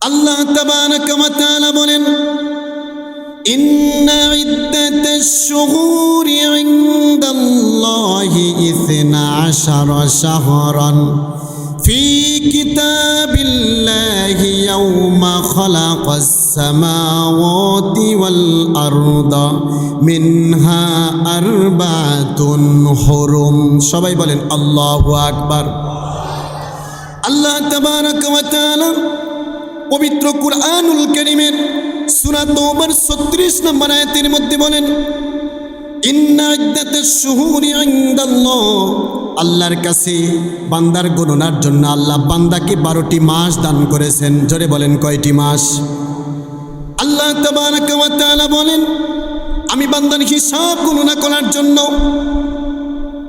আল্লাহ তাবারাকা ওয়া তাআলা বলেন إن عدة الشهور عند الله إثنا عشر شهرا في كتاب الله يوم خلق السماوات والأرض منها أربعة حرم সবাই বলেন আল্লাহু আকবার আল্লাহ তাবারাক ওয়া তাআলা পবিত্র কুরআনুল কারীমের সূরা তওবার 36 নম্বর আয়াতের মধ্যে বলেন আল্লাহর কাছে বান্দার গণনার জন্য আল্লাহ বান্দাকে বারোটি মাস দান করেছেন। জোরে বলেন কয়টি মাস? আল্লাহ বলেন, আমি বান্দার হিসাব গণনা করার জন্য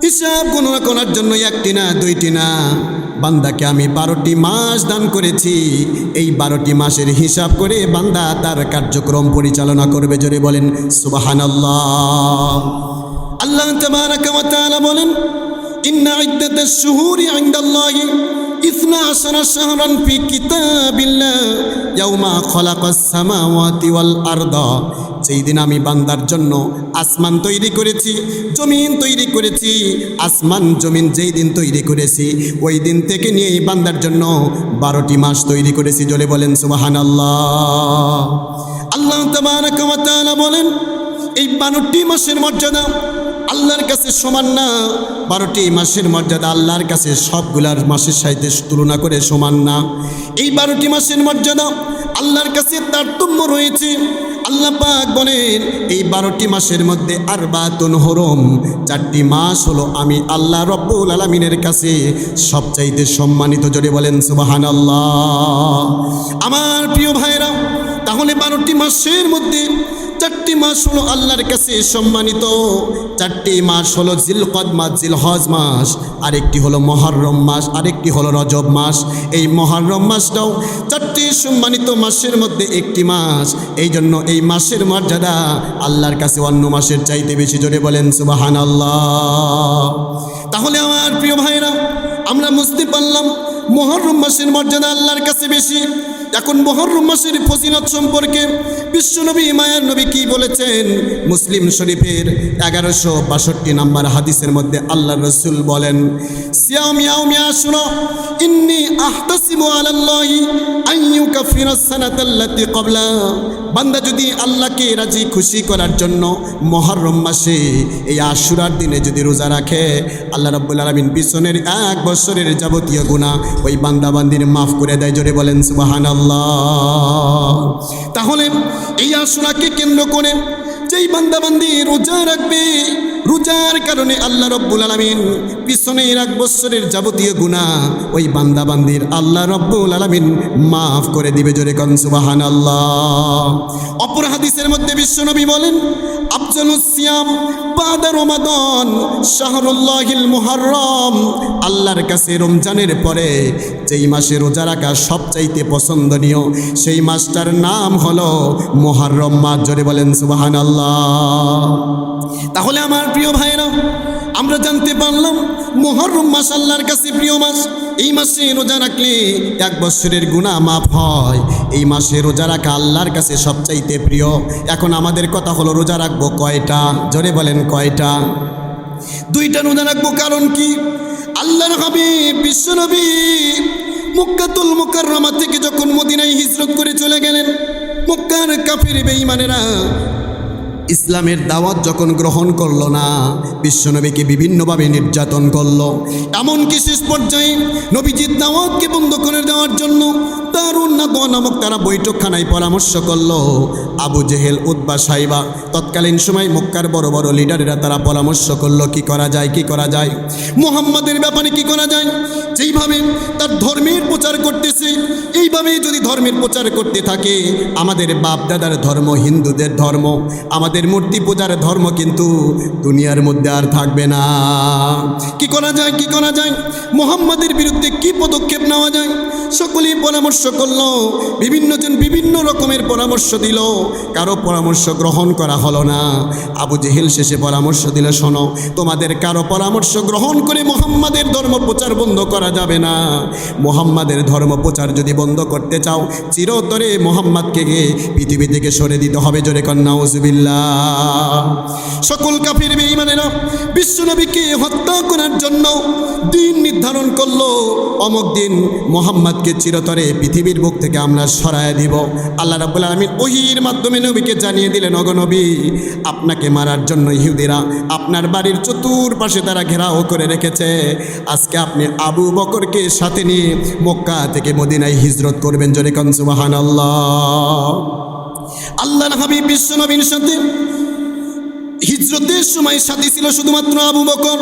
হিসাব গণনা করার জন্য একটি না, দুইটি না। বান্দাকে আমি বারোটি মাস দান করেছি। এই বারোটি মাসের হিসাব করে বান্দা তার কার্যক্রম পরিচালনা করবে। জোরে বলেন সুবাহান আল্লাহ বলেন ইসনা যেই দিন আমি বান্দার জন্য আসমান তৈরি করেছি, জমিন তৈরি করেছি। আসমান, জমিন যেই দিন তৈরি করেছি, ওই দিন থেকে নিয়ে এই বান্দার জন্য বারোটি মাস তৈরি করেছি। জলে বলেন সুবাহান আল্লাহ আল্লাহ বলেন, এই বারোটি মাসের মর্যাদা আল্লাহর কাছে সমান না, বারোটি মাসের মর্যাদা আল্লাহর কাছে সবগুলার মাসের সাথে তুলনা করে সমান না। এই বারোটি মাসের মর্যাদা আল্লাহর কাছে তারতম্য রয়েছে আল্লাহ পাক বলেন, এই বারোটি মাসের মধ্যে আর বাতুন হরম, চারটি মাস হলো আমি আল্লাহ রব্বুল আলমিনের কাছে সবচাইতে সম্মানিত জোরে বলেন সুবাহান আল্লাহ আমার প্রিয় ভাইরা তাহলে বারোটি মাসের মধ্যে চারটি মাস হলো আল্লাহর কাছে সম্মানিত। চারটি মাস হলো জিলকদ মাস, জিলহজ মাস, আরেকটি হলো মহরম মাস, আরেকটি হলো রজব মাস। এই মহরম মাসটাও চারটি সম্মানিত মাসের মধ্যে একটি মাস। এই জন্য এই মাসের মর্যাদা আল্লাহর কাছে অন্য মাসের চাইতে বেশি। জোরে বলেন সুবাহান আল্লাহ তাহলে আমার প্রিয় ভাইরা আমরা বুঝতে পারলাম মহরম মাসের মর্যাদা আল্লাহর কাছে বেশি। এখন মহরম মাসের ফজিলত সম্পর্কে বিশ্বনবী মায়ার নবী কি বলেছেন? মুসলিম শরীফের এগারোশো বাষট্টি নাম্বার হাদিসের মধ্যে আল্লাহ রসুল বলেন ক্বাবলা। বান্দা যদি আল্লাহকে রাজি, খুশি করার জন্য মহরম মাসে এই আশুরার দিনে যদি রোজা রাখে, আল্লাহ রাব্বুল আলামিন পিছনের এক বছরের যাবতীয় গুনাহ ওই বান্দা বান্দির মাফ করে দেয়। জোরে বলেন সুবাহান আল্লাহ তাহলে এই আশুরাকে কেন্দ্র করে যেই বান্দাবান্দি রোজা রাখবে রোজার কারণে আল্লাহ রব্বুল আলমিন পিছনের এক বৎসরের যাবতীয় গুণা ওই বান্দা বান্দির আল্লাহ রব্বুল আলমিন মাফ করে দিবে জোরে কন সুবাহান আল্লাহ অপর হাদিসের মধ্যে বিশ্বনবী বলেন আফজালুস সিয়াম বাদা রমাদান শাহরুল্লাহিল মুহাররম। আল্লাহর কাছে রমজানের পরে যেই মাসে রোজা রাখা সবচাইতে পছন্দনীয়, সেই মাসটার নাম হলো মোহাররম মাস। জোরে বলেন সুবাহান আল্লাহ তাহলে আমার প্রিয় ভাইরা, আমরা জানতে পারলাম মোহরম মাস আল্লাহর কাছে প্রিয় মাস। এই মাসে রোজা রাখলে এক বছরের গুণা মাফ হয়। এই মাসে রোজা রাখা আল্লাহর কাছে সবচাইতে প্রিয়। এখন আমাদের কথা হলো, রোজা রাখব কয়টা? জোরে বলেন কয়টা? দুইটা রোজা রাখব কারণ কি? আল্লাহর হাবিব বিশ্বনবী মুক্কাতুল মুকাররমা থেকে যখন মদিনায় হিজরত করে চলে গেলেন, মক্কার কাফির বেঈমানেরা ইসলামের দাওয়াত যখন গ্রহণ করল না, বিশ্বনবীকে বিভিন্নভাবে নির্যাতন করল। এমনকি শেষ পর্যায়ে নবীজির দাওয়াতকে বন্ধ করে দেওয়ার জন্য দারুণ না নামক তারা বৈঠকখানায় পরামর্শ করল। আবু জেহেল উদ্বা সাইবা তৎকালীন সময় মক্কার বড় বড় লিডারেরা তারা পরামর্শ করল, কি করা যায়, কি করা যায়? মোহাম্মদের ব্যাপারে কি করা যায়? যেইভাবে তার ধর্মের প্রচার করতেছে এইভাবে যদি ধর্মের প্রচার করতে থাকে, আমাদের বাপ দাদার ধর্ম, হিন্দুদের ধর্ম, আমাদের মূর্তি পূজার ধর্ম কিন্তু দুনিয়ার মধ্যে আর থাকবে না। কি করা যায়, কি করা যায়? মোহাম্মদের বিরুদ্ধে কি পদক্ষেপ নেওয়া যায়? সকলেই পরামর্শ করল বিভিন্ন জন বিভিন্ন রকমের পরামর্শ দিল। কারও পরামর্শ গ্রহণ করা হলো না। আবু জেহেল শেষে পরামর্শ দিল, শোনো, তোমাদের কারও পরামর্শ গ্রহণ করে মোহাম্মদের ধর্ম প্রচার বন্ধ করা যাবে না। মোহাম্মদের ধর্ম প্রচার যদি বন্ধ করতে চাও, চিরতরে মোহাম্মদকে পৃথিবী থেকে সরে দিতে হবে। জোরে কন্যা ওজুবিল্লা সকল কাফির বেঈমানেরা বিশ্বনবীকে হত্যা করার জন্য দিন নির্ধারণ করল। অমক দিন মোহাম্মদকে চিরতরে পৃথিবীর বুক থেকে আমরা সরায় দিব। আল্লাহ রাবুল আলমিন ওহির মাধ্যমে নবীকে জানিয়ে দিলেন অগনবী আপনাকে মারার জন্য ইহুদিরা আপনার বাড়ির চতুর্পাশে তারা ঘেরাও করে রেখেছে। আজকে আপনি আবু বকরকে সাথে নিয়ে মক্কা থেকে মদিনায় হিজরত করবেন জোরে কনসুবাহান আল্লাহ আল্লাহর হাবিব বিশ্বনবীর সাথে হিজরতের সময় সাথী ছিল শুধুমাত্র আবু বকর।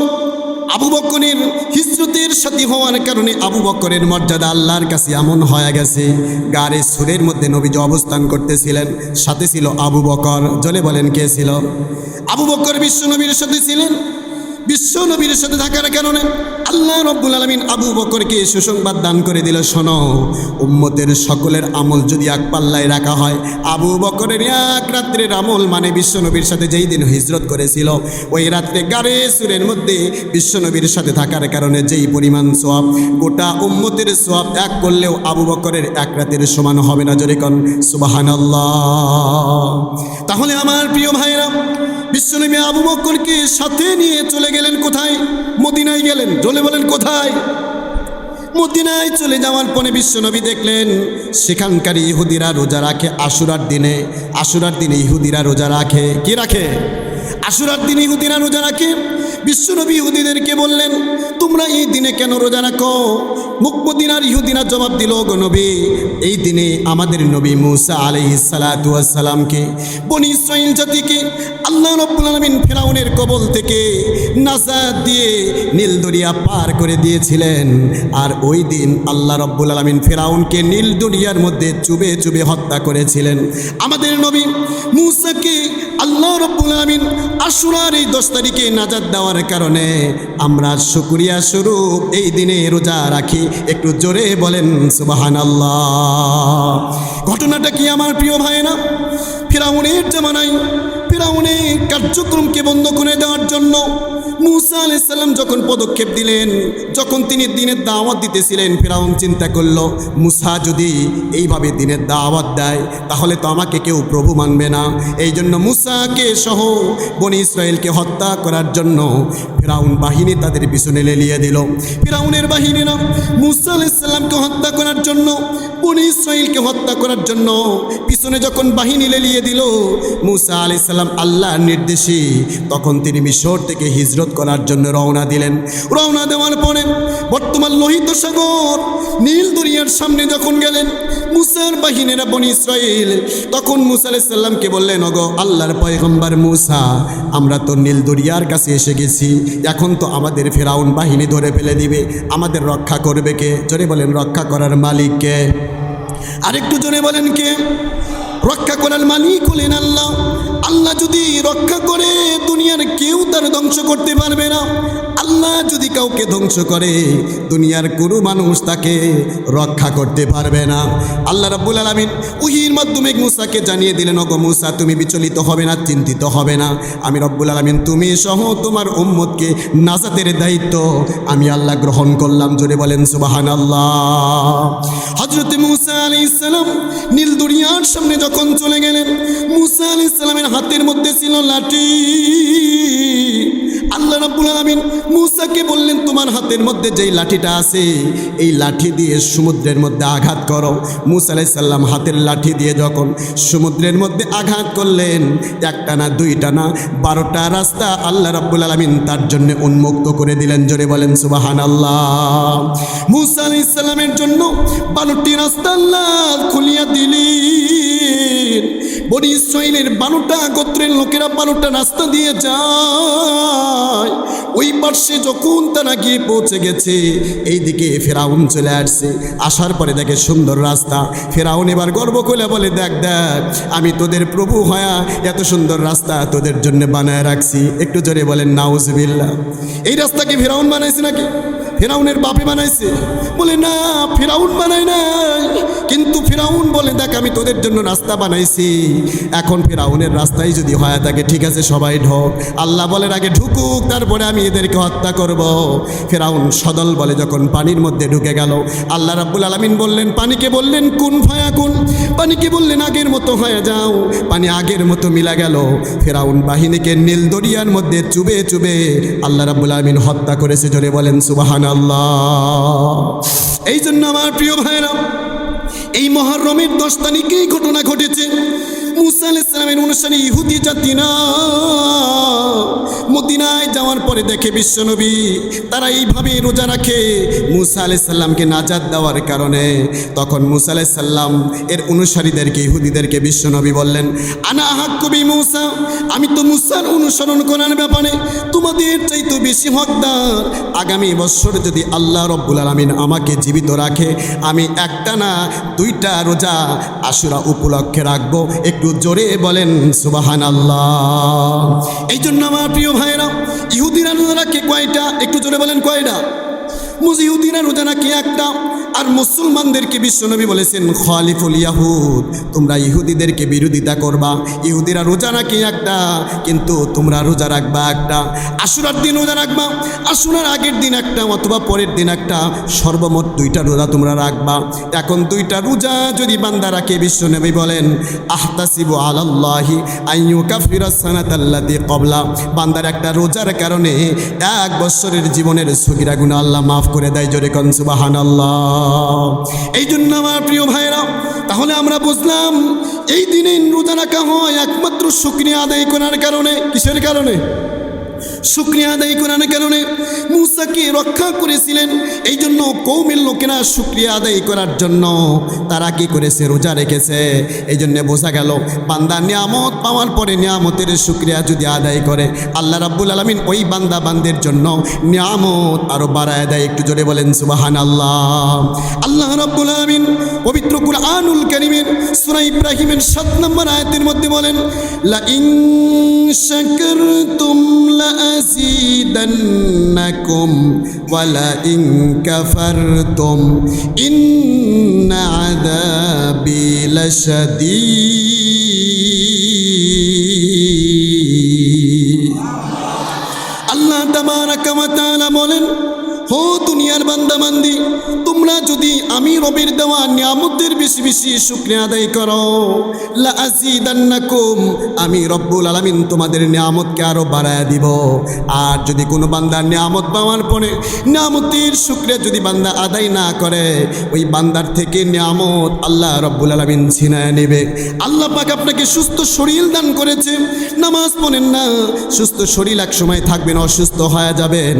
আবু বকরের হিজরতের সাথী হওয়ার কারণে আবু বকরের মর্যাদা আল্লাহর কাছে এমন হয়ে গেছে গাড়ে সুরের মধ্যে নবীজ অবস্থান করতেছিলেন, সাথে ছিল আবু বকর। জলে বলেন কে ছিল? আবু বকর বিশ্ব নবীর সাথে ছিলেন? বিশ্ব নবীর সাথে থাকার কারণে আল্লাহ রব্বুল আলমিন আবু বকরকে সুসংবাদ দান করে দিল, শোনো, উম্মতের সকলের আমল যদি এক পাল্লায় রাখা হয়, আবু বকরের এক রাত্রের আমল মানে বিশ্বনবীর সাথে যেই দিন হিজরত করেছিল, ওই রাত্রে গাড়ে সুরের মধ্যে বিশ্বনবীর সাথে থাকার কারণে যেই পরিমাণ সোয়াব, গোটা উম্মতের সোয়াব এক করলেও আবু বকরের এক রাতের সমান হবে না, জোরে কন সুবাহান তাহলে আমার প্রিয় ভাইরা বিশ্বনবী আবু বকরকে সাথে নিয়ে চলে গেলেন কোথায়? মদিনায় গেলেন। চলে বলেন, কোথায়? মদিনায় চলে যাওয়ার পরে বিশ্বনবী দেখলেন, সেখানকার ইহুদিরা রোজা রাখে আশুরার দিনে। আশুরার দিনে ইহুদিরা রোজা রাখে। কি রাখে? আশুরার দিনে ইহুদিরা রোজা রাখে। বিশ্বনবী ইহুদিদেরকে বললেন, তোমরা এই দিনে কেন রোজা রাখো? মুকমদিনার ইহুদিনা জবাব দিল গো নবী, এই দিনে আমাদের নবী মুসা আলাইহি সালামকে, বনি ইসরাইল জাতিকে, আল্লাহ আলমিন ফেরাউনের কবল থেকে নাজাদ দিয়ে নীল দরিয়া পার করে দিয়েছিলেন। আর ওই দিন আল্লাহ রব্বুল আলমিন ফেরাউনকে নীল দরিয়ার মধ্যে চুবে চুবে হত্যা করেছিলেন। আমাদের নবী মুসাকে আল্লাহ রব্বুল আমিন আশুরার এই দশ তারিখে নাজাদ দেওয়ার কারণে আমরা শুক্রিয়া স্বরূপ এই দিনে রোজা রাখি। একটু জোরে বলেন সুবাহান আল্লাহ ঘটনাটা কি আমার প্রিয় ভাই না ফেরাউনের জামানায় ফেরাউনের কার্যক্রমকে বন্ধ করে দেওয়ার জন্য মুসা আলাইসাল্লাম যখন পদক্ষেপ দিলেন, যখন তিনি দিনের দাওয়াত দিতেছিলেন, ফেরাউন চিন্তা করল, মুসা যদি এইভাবে দিনের দাওয়াত দেয়, তাহলে তো আমাকে কেউ প্রভু মানবে না। এই জন্য মুসাকে সহ বনি ইসরায়েলকে হত্যা করার জন্য ফেরাউন বাহিনী তাদের পিছনে লেলিয়ে দিল। ফেরাউনের বাহিনীরা মুসা আলাইসাল্লামকে হত্যা করার জন্য বনি ইসরায়েলকে হত্যা করার জন্য পিছনে যখন বাহিনী লেলিয়ে দিল, মুসা আলাইসাল্লাম আল্লাহর নির্দেশে তখন তিনি মিশর থেকে হিজরত করার জন্য রওনা দিলেন। রওনা দেওয়ার পরে বর্তমান লোহিত সাগর, নীল দরিয়ার সামনে যখন গেলেন মুসার বাহিনীরা বনি ইসরায়েল, তখন মুসা আলাইসাল্লামকে বললেন অগ আল্লাহর পয়গম্বর মুসা, আমরা তো নীল দরিয়ার কাছে এসে গেছি, এখন তো আমাদের ফেরাউন বাহিনী ধরে ফেলে দিবে, আমাদের রক্ষা করবে কে? জোরে বলেন, রক্ষা করার মালিককে আরেকটু জোরে বলেন, কে? রক্ষা করার মালিক হলেন আল্লাহ। আল্লাহ যদি রক্ষা করে, দুনিয়ার কেউ তার ধ্বংস করতে পারবে না। আল্লাহ যদি কাউকে ধ্বংস করে, দুনিয়ার কোনো মানুষ তাকে রক্ষা করতে পারবে না। আল্লাহ রাব্বুল আলমিন উহির মাধ্যমে মুসাকে জানিয়ে দিলেন, ওগো মুসা, তুমি বিচলিত হবে না, চিন্তিত হবে না। আমি রব্বুল আলমিন, তুমি সহ তোমার উম্মতকে নাজাতের দায়িত্ব আমি আল্লাহ গ্রহণ করলাম। জোরে বলেন সুবাহান আল্লাহ হজরত মুসা আলি ইসলাম নীল দুনিয়ার সামনে যখন চলে গেলেন, মুসা আলি ইসলামের হাতের মধ্যে ছিল লাঠি। আল্লাহ রাব্বুল আলামিন মুসাকে বললেন, তোমার হাতের মধ্যে যেই লাঠিটা আছে, এই লাঠি দিয়ে সমুদ্রের মধ্যে আঘাত করো। মুসা আলাইহিস সাল্লাম হাতের লাঠি দিয়ে যখন সমুদ্রের মধ্যে আঘাত করলেন একটা না দুইটা না বারোটা রাস্তা আল্লাহ রাব্বুল আলামিন তার জন্য উন্মুক্ত করে দিলেন। জোরে বলেন, সুবহানাল্লাহ। মুসা আলাইহিস সালামের জন্য বারোটি রাস্তা আল্লাহ খুলিয়া দিলেন। বনি ইসরায়েলের বারোটা, গোত্রের লোকেরা বারোটা রাস্তা দিয়ে যায়। ওই পার্শ্বে যখন তারা গিয়ে পৌঁছে গেছে, এইদিকে ফেরাউন চলে আসছে। আসার পরে দেখে সুন্দর রাস্তা। ফেরাউন এবার গর্ব করে বলে, দেখ দেখ, আমি তোদের প্রভু হয়া এত সুন্দর রাস্তা তোদের জন্য বানায় রাখছি। একটু জোরে বলেন নাউজবিল্লা এই রাস্তা কি ফেরাউন বানাইছে নাকি? ফেরাউনের বাপে বানাইছে। বলে, না, ফেরাউন বানাই নাই। কিন্তু ফেরাউন বলে, দেখ, আমি তোদের জন্য রাস্তা বানাইছি। এখন ফেরাউনের রাস্তায় যদি হয় থাকে ঠিক আছে, সবাই ঢোক। আল্লাহ বলেন, আগে ঢুকুক, তারপরে আমি এদেরকে হত্যা করব। ফেরাউন সদল বলে, যখন পানির মধ্যে ঢুকে গেল, আল্লাহ রাব্বুল আলামিন বললেন, পানিকে বললেন, কোন ফায়া কোন? পানিকে বললেন, আগের মতো হয়ে যাও। পানি আগের মতো মিলা গেল। ফেরাউন বাহিনীকে নীল দরিয়ার মধ্যে চুবে চুবে আল্লাহ রাব্বুল আলামিন হত্যা করেছে, জোরে বলেন সুবাহান এই জন্য আমার প্রিয় ভাইরা এই মহারমের দশ তারিখেই ঘটনা ঘটেছে। মুসা আলাইসালামের অনুসারী ইহুদি জাতি না। মদিনায় যাওয়ার পরে দেখে বিশ্বনবী, তারা এইভাবে রোজা রাখে। মুসা আলাইসাল্লামকে নাজাদ দেওয়ার কারণে তখন মুসা আলাইসাল্লাম এর অনুসারীদেরকে, ইহুদিদেরকে বিশ্বনবী বললেন, আনা হাক কবি মুসা আমি তো মুসার অনুসরণ করার ব্যাপারে তোমাদের চাইতে বেশি হকদার। আগামী বছর যদি আল্লাহ রব্বুল আলমিন আমাকে জীবিত রাখে, আমি একটা না দুইটা রোজা আশুরা উপলক্ষে রাখব। একটু জোরে বলেন সুবাহান আল্লাহ এই জন্য আমার প্রিয় ভাইরা ইহুদিনা রোজা কে কয়টা? একটু জোরে বলেন কয়টা? ইহুদিনা রোজা নাকি একটা আর মুসলমানদেরকে বিশ্বনবী বলেছেন, খালিফুল ইয়াহুদ, তোমরা ইহুদিদেরকে বিরোধিতা করবা। ইহুদিরা রোজা রাখে একটা, কিন্তু তোমরা রোজা রাখবা একটা। আশুরার দিন রোজা রাখবা, আশুরার আগের দিন একটা, অথবা পরের দিন একটা। সর্বমোট দুইটা রোজা তোমরা রাখবা। এখন দুইটা রোজা যদি বান্দা রাখে, বিশ্বনবী বলেন, আহতাসিবু আলাল্লাহি আইয়ু কাফিরাস সানাতাল্লাতি কবলা বান্দার একটা রোজার কারণে এক বছরের জীবনের সগিরা গুণা আল্লাহ মাফ করে দেয় জোরে কনসুবাহান সুবহানাল্লাহ। এই জন্য আমার প্রিয় ভাইরা তাহলে আমরা বুঝলাম এই দিনে রোজা রাখা হয় একমাত্র শুক্রিয়া আদায় করার কারণে, কিসের কারণে? শুক্রিয়া আদায় করার কারণে মুসাকে রক্ষা করেছিলেন। এই জন্য কৌমের লোকেরা শুক্রিয়া আদায় করার জন্য তারা কি করেছে? রোজা রেখেছে। এই জন্য বোঝা গেল, বান্দা নিয়ামত পাওয়ার পরে নিয়ামতের শুক্রিয়া যদি আদায় করে, আল্লাহ রাব্বুল আলমিন ওই বান্দা বান্দের জন্য নিয়ামত আরও বাড়ায় দেয়। একটু জোরে বলেন সুবাহান আল্লাহ আল্লাহ রাব্বুল আলমিন পবিত্র কুরআনুল কারীমের সূরা ইব্রাহিমের সাত নম্বর আয়াতের মধ্যে বলেন, লা ইন শাকারতুম لأزيدنكم ولئن كفرتم إن عذابي لشديد. দুনিয়ার বান্দাবান্দি তোমরা যদি আমি রবের দেওয়া নিয়ামতের বেশি বেশি শুক্রিয়া আদায় করো লা আজিদান্নাকুম আমি রব্বুল আলামিন তোমাদের নিয়ামতকে আরও বাড়ায় দিব। আর যদি কোনো বান্দার নিয়ামত পাওয়ার পরে নিয়ামতের শুক্রিয়া যদি বান্দা আদায় না করে, ওই বান্দার থেকে নিয়ামত আল্লাহ রব্বুল আলামিন ছিনায় নেবে। আল্লাহ পাক আপনাকে সুস্থ শরীর দান করেছে। নামাজ পড়েন না, সুস্থ শরীর এক সময় থাকবেন, অসুস্থ হয়ে যাবেন।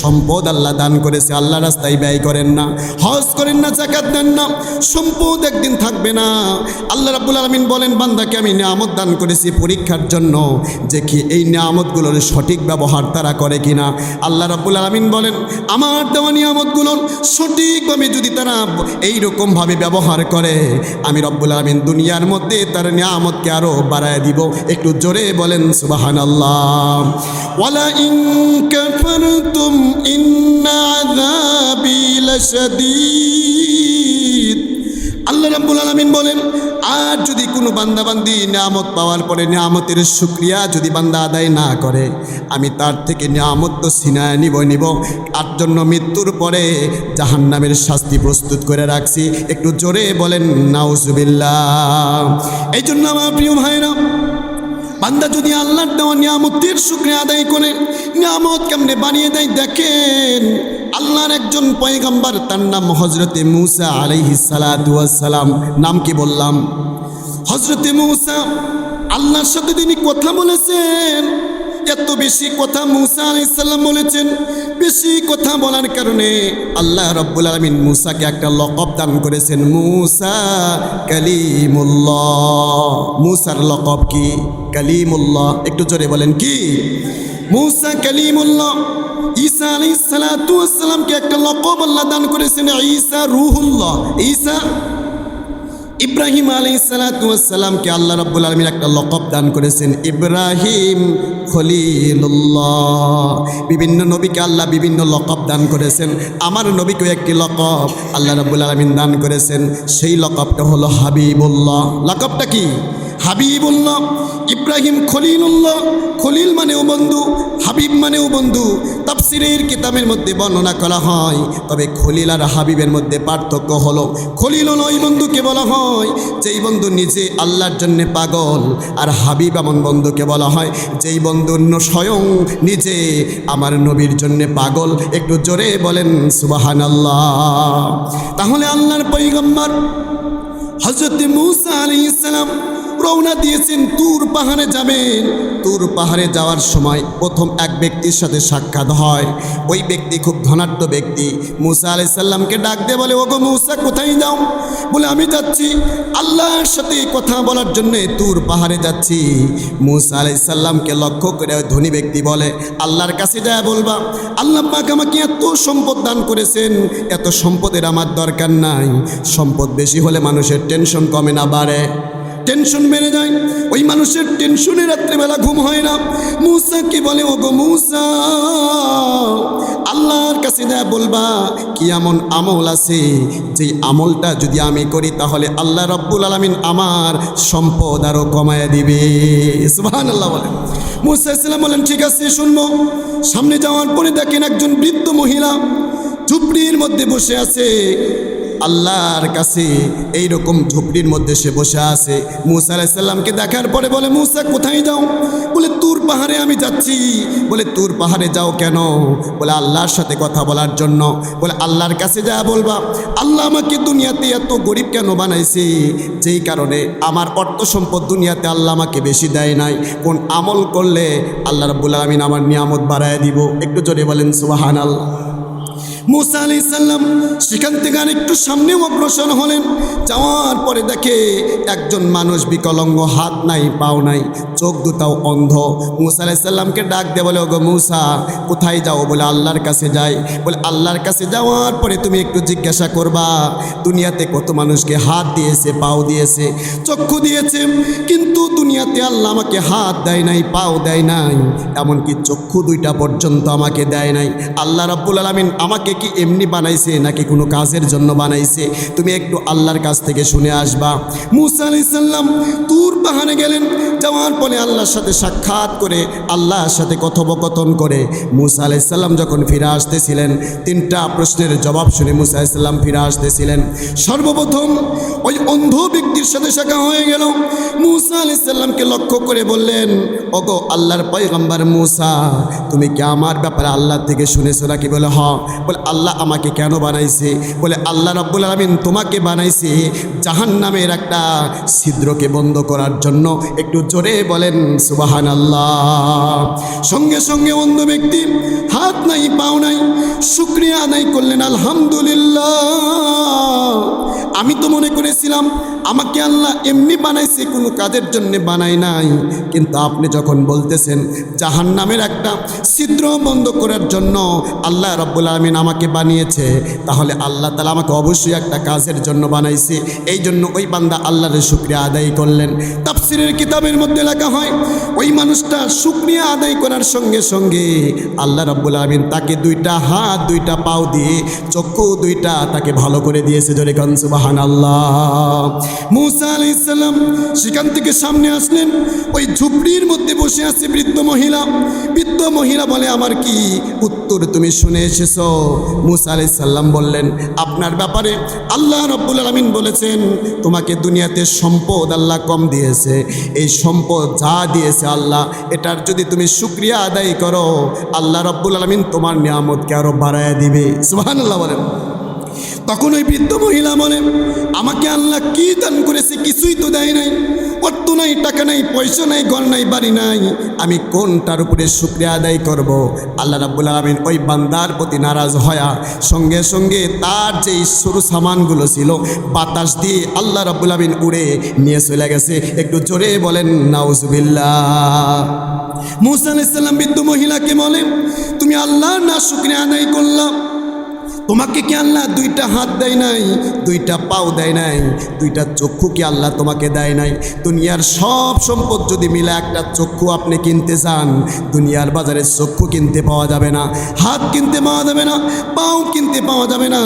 সম্পদ আল্লাহ দান করেছে আল্লাহ রাস্তায় ব্যয় করেন না, হজ করেন না, জাকাত দেন না, সম্পদ একদিন থাকবে না। আল্লাহ রাব্বুল আলমিন বলেন, বান্দাকে আমি নিয়ামত দান করেছি পরীক্ষার জন্য, যে কি এই নিয়ামতগুলোর সঠিক ব্যবহার তারা করে কিনা। আল্লাহ রাব্বুল আলমিন বলেন, আমার দেওয়া নিয়ামতগুলোর সঠিকভাবে যদি তারা এই রকমভাবে ব্যবহার করে, আমি রব্বুল আলমিন দুনিয়ার মধ্যে তার নিয়ামতকে আরও বাড়ায় দিব। একটু জোরে বলেন সুবাহান আল্লাহ ওয়ালা ইন কাফারতুম ইন্না আযাবি আল্লাহ রাব্বুল আলামিন বলেন, আর যদি কোনো বান্দাবান্দি নিয়ামত পাওয়ার পরে নিয়ামতের শুক্রিয়া যদি বান্দা আদায় না করে, আমি তার থেকে নিয়ামত তো সিনায় নিব নিব। তার জন্য মৃত্যুর পরে জাহান্নামের শাস্তি প্রস্তুত করে রাখছি। একটু জোরে বলেন, নাউজুবিল্লাহ। এই জন্য আমার প্রিয় ভাইরা বান্দা যদি আল্লাহর দেওয়া নিয়ামতের শুক্রিয়া আদায় করে, নিয়ামত কেমনে বানিয়ে দেয় দেখেন? আল্লাহর একজন পয়গাম্বার, তার নাম হজরতে মুসা আলাইহি সালাম নাম কি বললাম? হজরতে মুসা, আল্লাহর সাথে তিনি কথা বলেছেন। এত বেশি কথা মুসা আলাইসাল্লাম বলেছেন, বেশি কথা বলার কারণে আল্লাহ রব্বুল আলমিন মুসাকে একটা লকব দান করেছেন। মুসা কালিমুল্লাহ। মুসার লকব কি? কালিমুল্লাহ। একটু জোরে বলেন কি? মুসা কালিমুল্লাহ। ঈসা আলী সালাতামকে একটা লকব আল্লাহ দান করেছেন, ঈসা রুহুল্লাহ। ঈসা ইব্রাহিম আলী সালাতামকে আল্লাহ রাব্বুল আলমীর একটা লকব দান করেছেন, ইব্রাহিম খলিলুল্লাহ। বিভিন্ন নবীকে আল্লাহ বিভিন্ন লকব দান করেছেন। আমার নবীকেও একটি লকব আল্লাহ রাব্বুল আলমিন দান করেছেন। সেই লকবটা হলো হাবিবুল্লাহ। লকবটা কি? হাবিবুল্লাহ, ইব্রাহিম খলিলুল্লাহ। খলিল মানেও বন্ধু হাবিব মানেও বন্ধু, তাফসিরের কিতাবের মধ্যে বর্ণনা করা হয়। তবে খলিল আর হাবিবের মধ্যে পার্থক্য হলো খলিল ওই বন্ধুকে বলা হয়, যেই বন্ধু নিজে আল্লাহর জন্যে পাগল, আর হাবিব এমন বন্ধুকে বলা হয়, যেই বন্ধু স্বয়ং নিজে আমার নবীর জন্যে পাগল। একটু জোরে বলেন সুবাহান আল্লাহ তাহলে আল্লাহর পৈগম্বর হজরত মুসা আলী ইসলাম রওনা দিয়েছেন, তুর পাহাড়ে যাবেন। তুর পাহাড়ে যাওয়ার সময় প্রথম এক ব্যক্তির সাথে সাক্ষাৎ হয়। ওই ব্যক্তি খুব ধনাঢ্য ব্যক্তি। মুসা আলাই সাল্লামকে ডাক দিয়ে বলে, ওগো মুসা, কোথায় যাও? বলে, আমি যাচ্ছি আল্লাহর সাথে কথা বলার জন্য তুর পাহাড়ে যাচ্ছি। মুসা আলাই সাল্লামকে লক্ষ্য করে ওই ধনী ব্যক্তি বলে, আল্লাহর কাছে যায় বলবা। আল্লাহ পাক আমাকে এত সম্পদ দান করেছেন, এত সম্পদের আমার দরকার নাই। সম্পদ বেশি হলে মানুষের টেনশন কমে না, বাড়ে। টেনশন বেড়ে যায়। ওই মানুষের টেনশনে রাত্রেবেলা ঘুম হয় না। মুসা কি বলে ও গো মুসা, আল্লাহর কাছে যা বলবা, কি এমন আমল আছে? যে আমলটা যদি আমি করি, তাহলে আল্লাহ রব্বুল আলমিন আমার সম্পদ আরও কমায় দিবে। সুবাহান আল্লাহ বলেন। মুসা ইসলাম বলেন, ঠিক আছে, শুনব। সামনে যাওয়ার পরে দেখেন একজন বৃদ্ধ মহিলা ঝুপড়ির মধ্যে বসে আছে। আল্লাহর কাছে এই রকম ঝুপড়ির মধ্যে সে বসে আছে। মুসা আলাইসাল্লামকে দেখার পরে বলে, মুসা, কোথায় যাও? বলে, তুর পাহাড়ে আমি যাচ্ছি। বলে, তুর পাহাড়ে যাও কেন? বলে, আল্লাহর সাথে কথা বলার জন্য। বলে, আল্লাহর কাছে যা বলবা। আল্লাহ আমাকে দুনিয়াতে এত গরিব কেন বানাইছে? যেই কারণে আমার অর্থ সম্পদ দুনিয়াতে আল্লাহ আমাকে বেশি দেয় নাই। কোন আমল করলে আল্লাহ রাব্বুল আলমিন আমার নিয়ামত বাড়ায় দিব? একটু জোরে বলেন সুবাহান আল্লাহ মুসা আলি সাল্লাম সেখান থেকে আর একটু সামনেও অগ্রসর হলেন। যাওয়ার পরে দেখে একজন মানুষ বিকলঙ্গ, হাত নাই, পাও নাই, চোখ দুটাও অন্ধ। মুসা আলাই সাল্লামকে ডাক দিয়ে বলে, ওগো মুসা, কোথায় যাও? বলে, আল্লাহর কাছে যাই। বলে, আল্লাহর কাছে যাওয়ার পরে তুমি একটু জিজ্ঞাসা করবা, দুনিয়াতে কত মানুষকে হাত দিয়েছে, পাও দিয়েছে, চক্ষু দিয়েছে, কিন্তু দুনিয়াতে আল্লাহ আমাকে হাত দেয় নাই, পাও দেয় নাই, এমনকি চক্ষু দুইটা পর্যন্ত আমাকে দেয় নাই। আল্লাহ রাব্বুল আলমিন আমাকে কি এমনি বানাইছে নাকি কোনো কাজের জন্য বানাইছে? তুমি একটু আল্লাহর কাছ থেকে শুনে আসবা। মুসা তুর পাহাড়ে গেলেন। যাওয়ার পরে আল্লাহর সাথে সাক্ষাৎ করে আল্লাহর সাথে কথোপকথন করে মুসা আলি সাল্লাম যখন ফিরে আসতেছিলেন, তিনটা প্রশ্নের জবাব শুনে মুসা আলাইসাল্লাম ফিরে আসতেছিলেন। সর্বপ্রথম ওই অন্ধ ব্যক্তির সাথে সাক্ষা হয়ে গেল। মুসা আলি সাল্লামকে লক্ষ্য করে বললেন, ওগো আল্লাহর পয়গম্বর মুসা, তুমি কি আমার ব্যাপারে আল্লাহ থেকে শুনেছো নাকি? বলে হ বলে আল্লাহ আমাকে কেন বানাইছে? বলে, আল্লাহ রব্বুল আলমিন তোমাকে বানাইছে জাহান নামের একটা ছিদ্রকে বন্ধ করার জন্য। একটু জোরে বলেন সুবাহান আল্লাহ সঙ্গে সঙ্গে অন্ধ ব্যক্তি হাত নাই, পাও নাই, শুক্রিয়া আদায় করলেন, আলহামদুলিল্লাহ। আমি তো মনে করেছিলাম, আমাকে আল্লাহ এমনি বানাইছে, কোনো কাজের জন্য বানাই নাই। কিন্তু আপনি যখন বলতেছেন জাহান নামের একটা ছিদ্র বন্ধ করার জন্য আল্লাহ রব্বুল আলমিন আমাকে বানিয়েছে, তাহলে আল্লাহ তালা আমাকে অবশ্যই একটা কাজের জন্য বানাইছে। এই জন্য ওই বান্দা আল্লাহর শুক্রিয়া আদায় করলেন। তাফসিরের কিতাবের মধ্যে লেখা হয়, ওই মানুষটা শুক্রিয়া আদায় করার সঙ্গে সঙ্গে আল্লাহ রব্বুল আলমিন তাকে দুইটা হাত, দুইটা পাও দিয়ে চক্ষু দুইটা তাকে ভালো করে দিয়েছে, জোরে কনসুবাহান আল্লাহ মুসা আলি ইসলাম সেখান থেকে সামনে আসলেন, ওই ঝুপড়ির মধ্যে বসে আছে বৃদ্ধ মহিলা। বৃদ্ধ মহিলা বলে, আমার কি উত্তর তুমি শুনে এসেছ? মুসা আলি সাল্লাম বললেন, আপনার ব্যাপারে আল্লাহ রব্বুল আলমিন বলেছেন, তোমাকে দুনিয়াতে সম্পদ আল্লাহ কম দিয়েছে। এই সম্পদ যা দিয়েছে আল্লাহ, এটার যদি তুমি শুক্রিয়া আদায় করো, আল্লাহ রব্বুল আলমিন তোমার নিয়ামতকে আরও বাড়ায় দিবে। সুহান আল্লাহ বলেন। তখন ওই বৃদ্ধ মহিলা বলেন, আমাকে আল্লাহ কি দান করেছে কিছুই তো দেয় নাই। অর্থ নাই, টাকা নাই, পয়সা নাই, ঘর নাই, বাড়ি নাই, আমি কোনটার উপরে শুক্রিয়া আদায় করব? আল্লাহ রাব্বুল আলমিন ওই বান্দার প্রতি নারাজ হয়া সঙ্গে সঙ্গে তার যে সরু সামানগুলো ছিল, বাতাস দিয়ে আল্লাহ রাব্বুল আলমিন উড়ে নিয়ে চলে গেছে। একটু জোরে বলেন, নাউজুবিল্লাহ। মুসান ইসলাম বৃদ্ধ মহিলাকে বলেন তুমি আল্লাহ না শুক্রিয়া আদায় করলাম তোমাকে কি আল্লাহ দুইটা হাত দেয় নাই? দুইটা পাও দেয় নাই। দুইটা চক্ষু কি আল্লাহ তোমাকে দেয় নাই? দুনিয়ার সব সম্পদ যদি মিলে একটা চক্ষু আপনি কিনতে চান, দুনিয়ার বাজারে চক্ষু কিনতে পাওয়া যাবে না, হাত কিনতে পাওয়া যাবে না, পাও কিনতে পাওয়া যাবে না।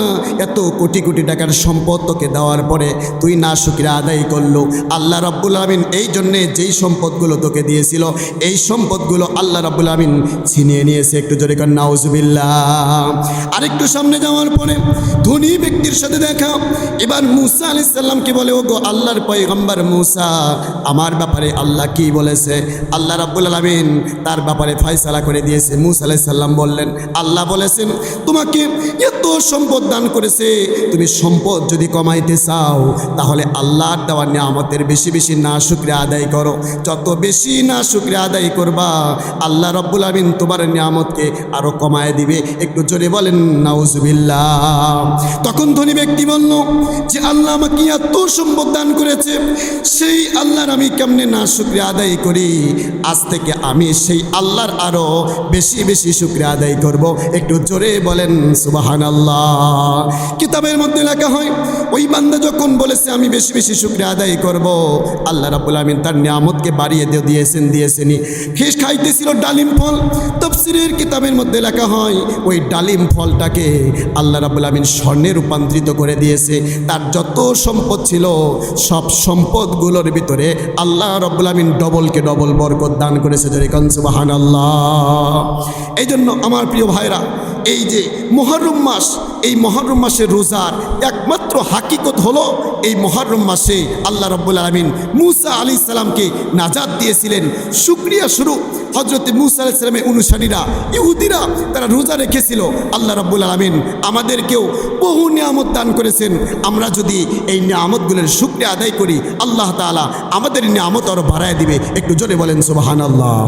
এত কোটি কোটি টাকার সম্পদ তোকে দেওয়ার পরে তুই না শুকিরা আদায় করল। আল্লাহ রাব্বুল আমিন এই জন্যে যেই সম্পদগুলো তোকে দিয়েছিল, এই সম্পদগুলো আল্লাহ রাব্বুল আমিন ছিনিয়ে নিয়েছে। একটু জোরে কর, নাউজুবিল্লাহ। আরেকটু সামনে যাওয়ার পরে ধনী ব্যক্তির সাথে দেখা। এবার মুসা আলি সাল্লামকে বলে ও গো আল্লাহর পয়গম্বর মুসা, আমার ব্যাপারে আল্লাহ কি বলেছে? আল্লাহ রাব্বুল আলমিন তার ব্যাপারে ফয়সালা করে দিয়েছে। মুসা আলাই সাল্লাম বললেন, আল্লাহ বলেছেন, তোমাকে এত সম্পদ দান করেছে, তুমি সম্পদ যদি কমাইতে চাও, তাহলে আল্লাহর দেওয়ার নিয়ামতের বেশি বেশি না শুক্রিয়া আদায় করো। যত বেশি না শুক্রিয়া আদায় করবা, আল্লাহ রব্বুল আমিন তোমার নিয়ামতকে আরও কমায় দিবে। একটু জোরে বলেন তখন ধনী ব্যক্তি বলল, যে আল্লাহ আমাকে এত সম্পদ দান করেছে, সেই আল্লাহর আমি কেমনে না শুক্রিয়া আদায় করি? আজ থেকে আমি সেই আল্লাহর আরও বেশি বেশি শুক্রিয়া আদায় করব। একটু জোরে বলেন সুবাহান আল্লাহ কিতাবের মধ্যে লেখা হয়, ওই বান্দা যখন বলেছে আমি বেশি বেশি শুক্রিয়া আদায় করব, আল্লাহ রাবুল আমিন তার নিয়ামতকে বাড়িয়ে দিয়ে দিয়েছেন, দিয়েছেনই। খেস খাইতেছিল ডালিম ফল। তফসিরের কিতাবের মধ্যে লেখা হয়, ওই ডালিম ফলটাকে আল্লাহ রাবুল আমিন স্বর্ণে রূপান্তরিত করে দিয়েছে। তার যত সম্পদ ছিল, সব সম্পদগুলোর ভিতরে আল্লাহ রব্বুল আমিন ডবলকে ডবল বরকত দান করেছে জরিকান কনসুবাহান আল্লাহ এই জন্য আমার প্রিয় ভাইরা এই যে মহরম মাস, এই মহরম মাসের রোজার একমাত্র হাকিকত হলো এই মহরম মাসে আল্লাহ রব্বুল আলমিন মুসা আলি সালামকে নাজাদ দিয়েছিলেন। শুক্রিয়া শুরু হজরত মুসা আলি সালামের অনুসারীরা, ইহুদিরা তারা রোজা রেখেছিল। আল্লাহ রব্বুল আলমিন আমাদেরকেও বহু নিয়ামত দান করেছেন। আমরা যদি এই নিয়ামতগুলোর শুক্রিয়া আদায় করি, আল্লাহ তালা আমাদের নিয়ামত আরও বাড়ায় দিবে। একটু জোরে বলেন সুবাহান আল্লাহ